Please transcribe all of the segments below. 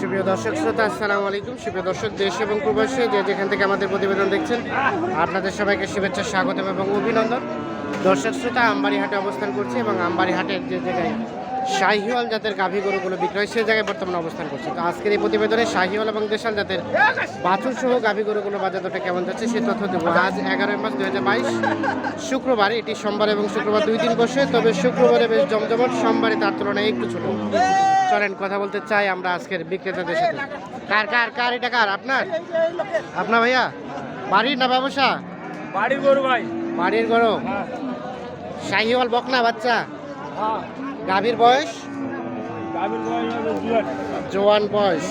সুপ্রিয় দর্শক শ্রোতা, আসসালামু আলাইকুম। সুপ্রিয় দর্শক, দেশ এবং প্রবাসী যে যেখান থেকে আমাদের প্রতিবেদন দেখছেন, আপনাদের সবাইকে শুভেচ্ছা, স্বাগতম এবং অভিনন্দন। দর্শক শ্রোতা আমবাড়ি হাটে অবস্থান করছে এবং আমবাড়ি হাটের যে জায়গায় শাহিওয়াল জাতের গাভী গরুগুলো বিক্রয় সেই জায়গায় বর্তমানে অবস্থান করছে। তো আজকের এই প্রতিবেদনে শাহিওয়াল এবং দেশাল জাতের বাছুর সহ গাভী গরুগুলো বাজার দরটা কেমন যাচ্ছে সে তথ্য দেবো। আজ এগারোই মার্চ দুই হাজার বাইশ শুক্রবার এটি সোমবার এবং শুক্রবার দুই দিন বসে তবে শুক্রবারে বেশ জমজমট সোমবারে তার তুলনায় একটু ছোট। চলেন কথা বলতে চাই আমরা আজকের বিক্রেতাদের সাথে। কার কার কার এটা কার? আপনার? আপনার ভাইয়া? বাড়ির না ব্যবসা? বাড়ির গরু ভাই। বাড়ির গরু? হ্যাঁ। শাহিওয়াল বকনা বাচ্চা? হ্যাঁ। গাভীর বয়স? জুয়ান। বয়স।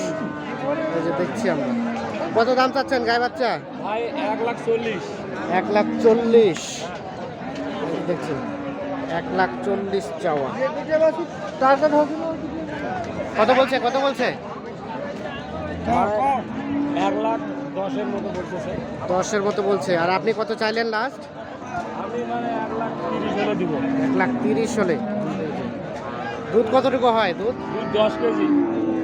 এই যে দেখছি আমরা। কত দাম চাচ্ছেন গায়ে বাচ্চা? ভাই এক লাখ চল্লিশ। এক লাখ চল্লিশ। দেখছি। এক লাখ চল্লিশ চাওয়া। কত বলছে? কত বলছে? এক লাখ দশের মতো বলতেছে দশের মতো বলছে। আর আপনি কত চাইলেন লাস্ট আমি মানে এক লাখ তিরিশ হলে দিব। এক লাখ তিরিশ হলে। দুধ কতটুকু হয়? দুধ? দুধ দশ কেজি।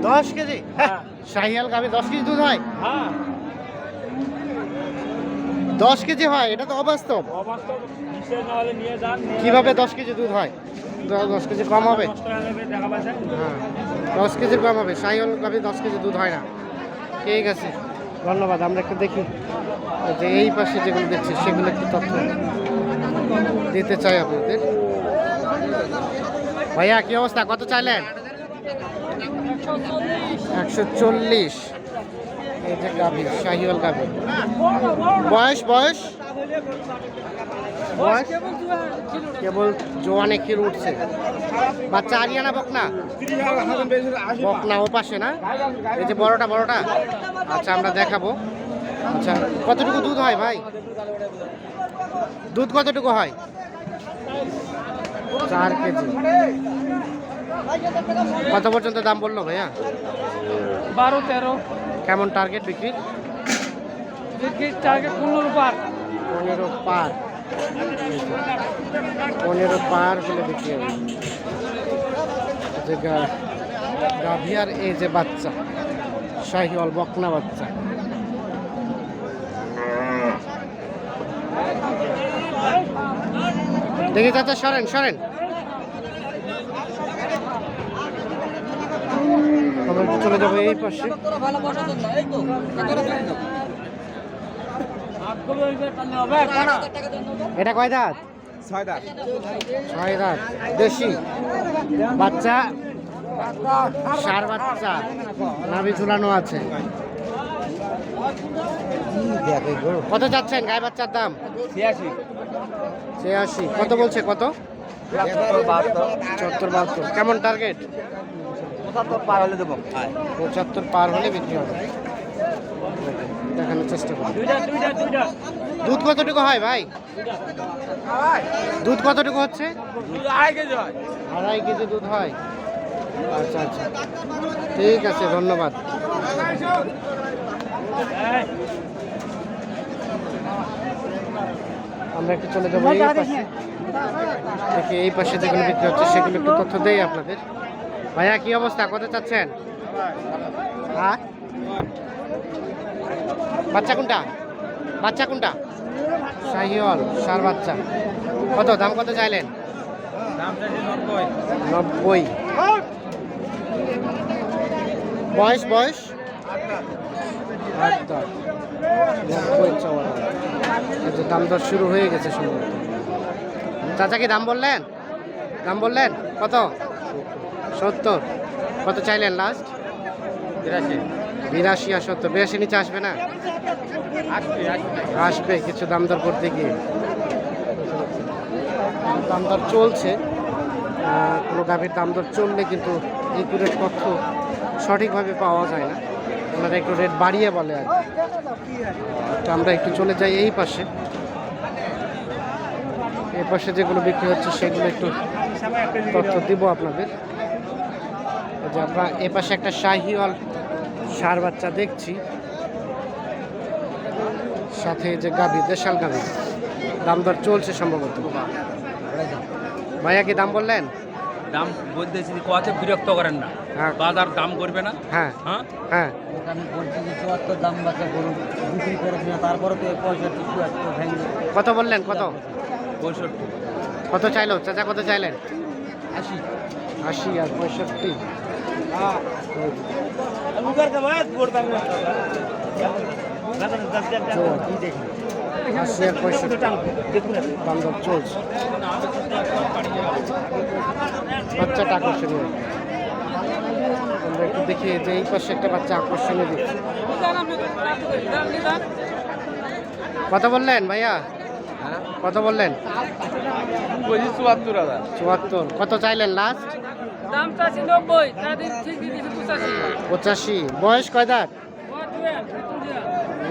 দশ কেজি? হ্যাঁ। শাহিয়াল গাভি দশ কেজি দুধ হয়? হ্যাঁ। দশ কেজি হয় এটা তো অবাস্তব। কীভাবে দশ কেজি দুধ হয়? দশ কেজি কম হবে? হয়ে হ্যাঁ দশ কেজির কম হবে। শাহিওয়াল গাভি দশ কেজি দুধ হয় না। ঠিক আছে। ধন্যবাদ আমরা একটু দেখি। যে এই পাশে যেগুলো দেখছি সেগুলো একটু তথ্য দিতে চাই আপনাদের। ভাইয়া, কি অবস্থা? কত চাইলেন? একশো চল্লিশ। এই যে গাভি, শাহিওয়াল গাভি। বয়স বয়স? বয়স? কেবল জোয়ানে ক্ষীর উঠছে। বাচ্চা আরিয়ানা বকনা? বকনা ও পাশে না? এই যে বড়টা বড়টা। আচ্ছা আমরা দেখাবো। আচ্ছা কতটুকু দুধ হয় ভাই? দুধ কতটুকু হয়? চার কেজি। কত পর্যন্ত দাম বলল ভাইয়া? বারো তেরো। কেমন টার্গেট বিক্রি? টার্গেট পনেরো পার। পনেরো পার। পনেরো পার হলে বিক্রি হবে। যে গাভিয়ার এই যে বাচ্চা শাহিওয়াল বকনা বাচ্চা। দেখি চাচা সরেন সরেন। আমরা চলে যাব এই পাশে। এটা কয় দাঁত? ছয় দাঁত। ছয় দাঁত। দেশি? বাচ্চা? সার বাচ্চা? নাভি ঝুলানো আছে। কত যাচ্ছেন গায়ে বাচ্চার দাম? ছিয়াশি। ছিয়াশি। কত বলছে কত? চুয়াত্তর বাহাত্তর। কেমন টার্গেট পার হলে দেবো। পঁচাত্তর পার হলে বিক্রি হবে। দেখানোর চেষ্টা করি। দুইটা দুইটা দুইটা। দুধ কতটুকু হয় ভাই? দুধ কতটুকু হচ্ছে? আড়াই কেজি আড়াই কেজি দুধ হয়। আচ্ছা আচ্ছা। ঠিক আছে ধন্যবাদ। আমরা একটু চলে যাব এই পাশে। দেখি এই পাশে যেগুলো বিক্রি হচ্ছে সেগুলো একটু তথ্য দেই আপনাদের। ভাইয়া কি অবস্থা? কত চাচ্ছেন? হ্যাঁ? বাচ্চা কোনটা? বাচ্চা কোনটা? শাহিওয়াল সার বাচ্চা। কত? দাম কত চাইলেন? নব্বই। বয়স বয়স। নব্বই। এই যে দাম দর শুরু হয়ে গেছে সম্ভবত। চাচা কি দাম বললেন? দাম বললেন? কত? সত্তর। কত চাইলেন লাস্ট বিরাশি। বিরাশি আর সত্তর। বিরাশি নিচে আসবে না? আসবে কিছু দাম দর করতে গিয়ে। দাম দর চলছে কোনো গাভীর দাম দর চললে কিন্তু একুরেট তথ্য সঠিকভাবে পাওয়া যায় না। ওনারা একটু রেট বাড়িয়ে বলে আর কি। তো আমরা একটু চলে যাই এই পাশে। এই পাশে যেগুলো বিক্রি হচ্ছে সেগুলো একটু তথ্য দিব আপনাদের। যে আমরা এ পাশে একটা শাহিওয়াল সার বাচ্চা দেখছি। সাথে যে গাভী দেশাল গাভী। দাম দর চলছে সম্ভবত। ভাইয়া কি দাম বললেন? দাম বলতেছি কত বিরক্ত করেন না। হ্যাঁ। বাজার দাম করবে না। হ্যাঁ। হ্যাঁ? হ্যাঁ। আমি বলছি যে চুয়াত্তর দাম বাচ্চা গরু বিক্রি করেছি না তারপরে তো পঁয়ষট্টি চুয়াত্তর ভেঙে কত বললেন? কত? পঁয়ষট্টি। কত চাইলো? চাচা কত চাইলেন? আশি। আশি আর পঁয়ষট্টি। দর চলছে। বাচ্চাটা আকর্ষণীয়। আমরা একটু দেখি যে এই পাশে একটা বাচ্চা আকর্ষণীয় দেখছি কত বললেন ভাইয়া? কত বললেন? চুয়াত্তর হাজার। চুয়াত্তর। কত চাইলেন লাস্ট পঁচাশি। পঁচাশি। বয়স কয় দাঁত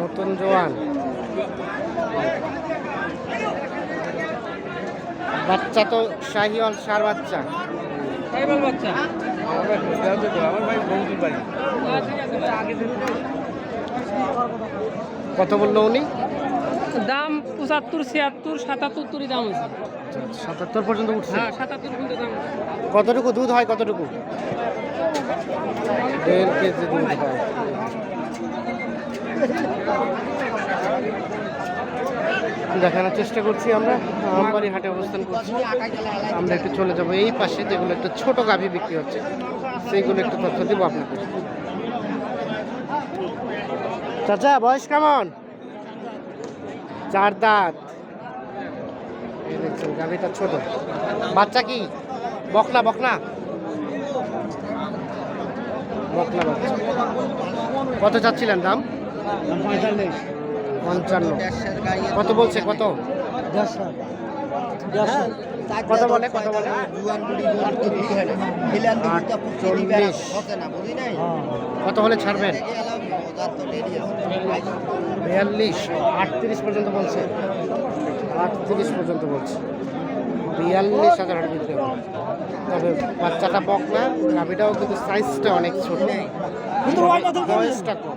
নতুন জোয়ান। বাচ্চা তো শাহিওয়াল সার বাচ্চা। বাচ্চা। কত বলল উনি? দাম পঁচাত্তর ছিয়াত্তর সাতাত্তর তুরি দাম হয়েছে। সাতাত্তর পর্যন্ত উঠছে। হ্যাঁ সাতাত্তর পর্যন্ত দাম কতটুকু দুধ হয় কতটুকু? দেড় কেজি দুধ হয়। দেখানোর চেষ্টা করছি আমরা। আমবাড়ি হাটে অবস্থান করছি। আমরা একটু চলে যাব এই পাশে যেগুলো একটু ছোট গাভী বিক্রি হচ্ছে। সেইগুলো একটু তথ্য দিব আপনাকে চাচা, বয়স কেমন? চার দাঁত। দেখছেন, গাভীটা ছোট। বাচ্চা কি? বকনা বকনা? বকনা বাচ্চা কত চাচ্ছিলেন দাম? পঞ্চান্ন। কত বলছে কত? কত বলে কত বলে? আটচল্লিশ। কত হলে ছাড়বেন? বিয়াল্লিশ। আটত্রিশ পর্যন্ত বলছে। আটত্রিশ পর্যন্ত বলছে। বিয়াল্লিশ হাজার টাকা বিক্রি হবে। তবে বাচ্চাটা বক না গাভিটাও কিন্তু সাইজটা অনেক ছোট। বয়সটা কম।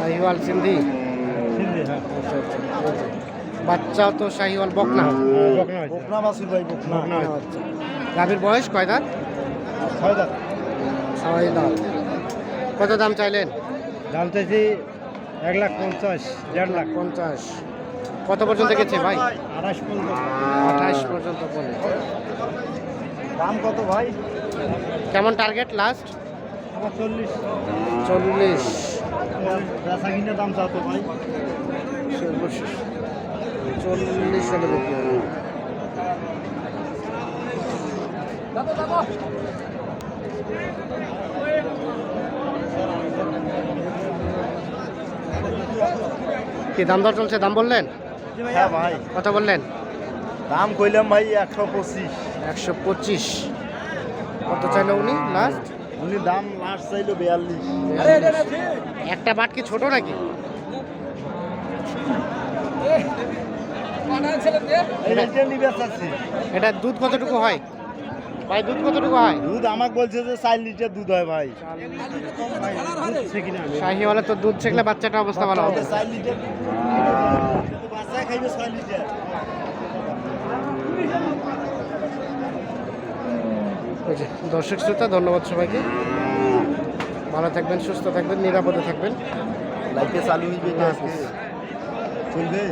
শাহিওয়াল সিন্ধি। আচ্ছা, আচ্ছা, আচ্ছা। বাচ্চাও তো শাহিওয়াল বকনা। বকনা। বাচ্চা গাভীর বয়স কয় দাঁত? ছয় দাঁত। কত দাম চাইলেন? দাম চাইছি এক লাখ পঞ্চাশ দেড় লাখ। পঞ্চাশ। কত পর্যন্ত গেছে ভাই? আঠাশ পর্যন্ত। আঠাশ পর্যন্ত বলে। দাম কত ভাই? কেমন টার্গেট লাস্ট? চল্লিশ। চল্লিশ। দাম চাও তো ভাই। সর্বশেষ চল্লিশ হলে বিক্রি হবে কি দাম দর চলছে? দাম বললেন? হ্যাঁ ভাই। কত বললেন? দাম কইলাম ভাই একশো পঁচিশ। একশো পঁচিশ। কত চাইলো উনি? লাস্ট উনি দাম লাস্ট চাইলো বিয়াল্লিশ। একটা বাট কি ছোট নাকি? এটা দুধ কতটুকু হয়? ভাই দুধ কতটুকু হয়? দুধ আমাকে বলছে যে চার লিটার দুধ হয় ভাই। শাহিওয়ালা তো দুধ ছেঁকলে বাচ্চাটা অবস্থা ভালো হবে। চার লিটার বাচ্চা খাইবে ছয় লিটার। ওই যে, দর্শক শ্রোতা ধন্যবাদ সবাইকে। ভালো থাকবেন সুস্থ থাকবেন নিরাপদে থাকবেন। লাইফে চালু হইবে না আজকে চলবে?